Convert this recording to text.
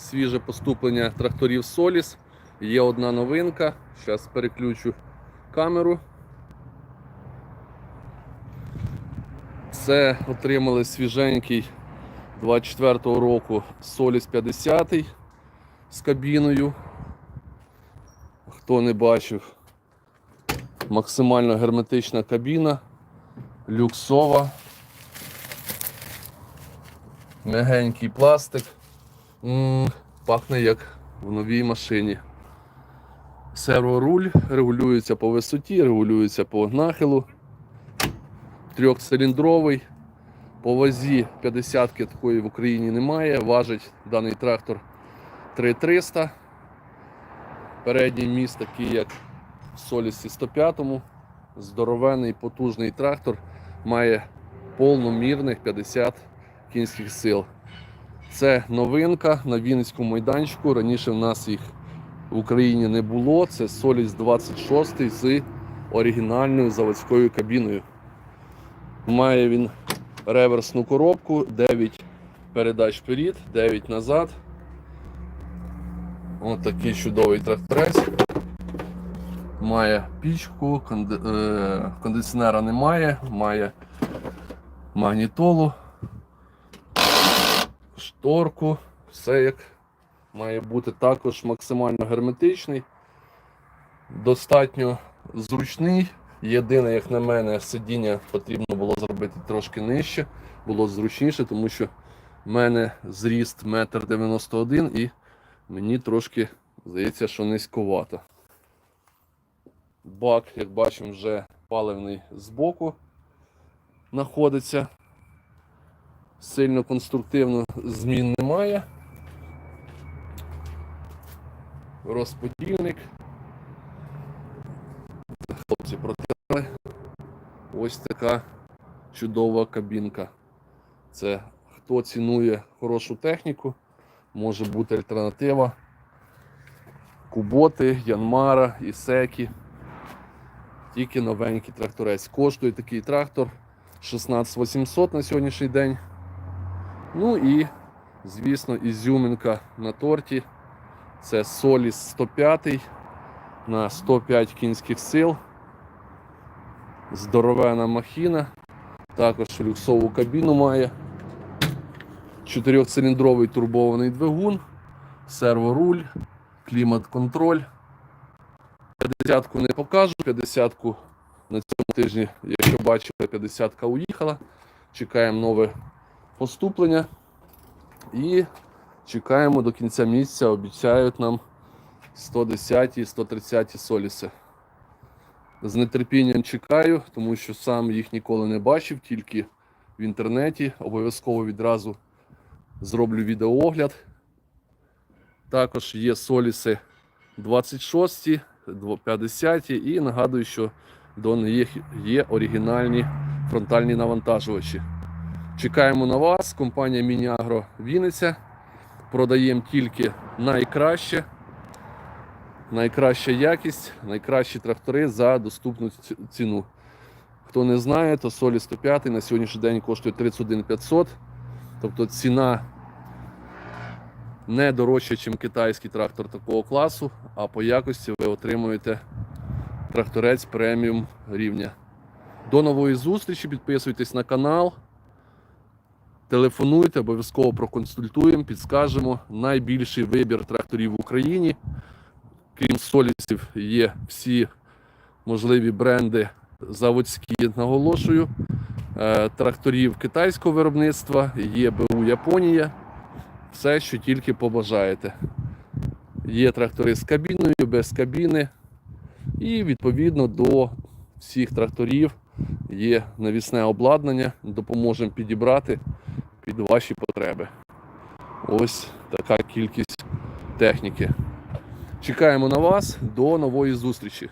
свіже поступлення тракторів Solis. Є одна новинка. Зараз переключу камеру. Це отримали свіженький 24-го року Solis 50 з кабіною. Хто не бачив, максимально герметична кабіна, люксова, м'ягенький пластик. Пахне як в новій машині. Серворуль регулюється по висоті, регулюється по нахилу. Трьохциліндровий. По вазі 50-ки такої в Україні немає. Важить даний трактор 3300. Передній міст такий, як в Солісі 105. Здоровений потужний трактор має повномірних 50 кінських сил. Це новинка на Вінницькому майданчику. Раніше в нас їх в Україні не було. Це Соліс 26 з оригінальною заводською кабіною. Має він реверсну коробку, 9 передач вперед, 9 назад. Ось такий чудовий тракторець. Має пічку, е, кондиціонера немає, має магнітолу, шторку, все як має бути також максимально герметичний, достатньо зручний. Єдине, як на мене, сидіння потрібно було зробити трошки нижче, було зручніше, тому що в мене зріст 1,91 м і мені трошки здається, що низьковато. Бак, як бачимо, вже паливний збоку знаходиться. Сильно конструктивно змін немає. Розподільник. Хлопці протирали. Ось така чудова кабінка. Це хто цінує хорошу техніку, може бути альтернатива. Куботи, Янмара, Ісекі. Тільки новенький тракторець. Коштує такий трактор 16800 на сьогоднішній день. Ну і, звісно, ізюминка на торті. Це Solis 105 на 105 кінських сил. Здоровена махіна. Також люксову кабіну має. Чотирьохциліндровий турбований двигун, серворуль, клімат-контроль. 50-ку не покажу, 50-ку на цьому тижні, якщо бачили, 50-ка уїхала. Чекаємо нове поступлення і чекаємо до кінця місяця, обіцяють нам 110-130 соліси. З нетерпінням чекаю, тому що сам їх ніколи не бачив, тільки в інтернеті. Обов'язково відразу зроблю відеоогляд. Також є соліси 26, 50 і нагадую, що до них є оригінальні фронтальні навантажувачі. Чекаємо на вас. Компанія Мініагро Вінниця. Продаємо тільки найкраще, найкраща якість, найкращі трактори за доступну ціну. Хто не знає, то Солі 105 на сьогоднішній день коштує 31 500. Тобто ціна не дорожча, ніж китайський трактор такого класу, а по якості ви отримуєте тракторець преміум рівня. До нової зустрічі, підписуйтесь на канал. Телефонуйте, обов'язково проконсультуємо, підскажемо. Найбільший вибір тракторів в Україні. Крім солісів, є всі можливі бренди заводські, наголошую. Е, Тракторів китайського виробництва, є БУ Японія. Все, що тільки побажаєте. Є трактори з кабіною, без кабіни. І відповідно до всіх тракторів є навісне обладнання, допоможемо підібрати під ваші потреби. Ось така кількість техніки. Чекаємо на вас. До нової зустрічі.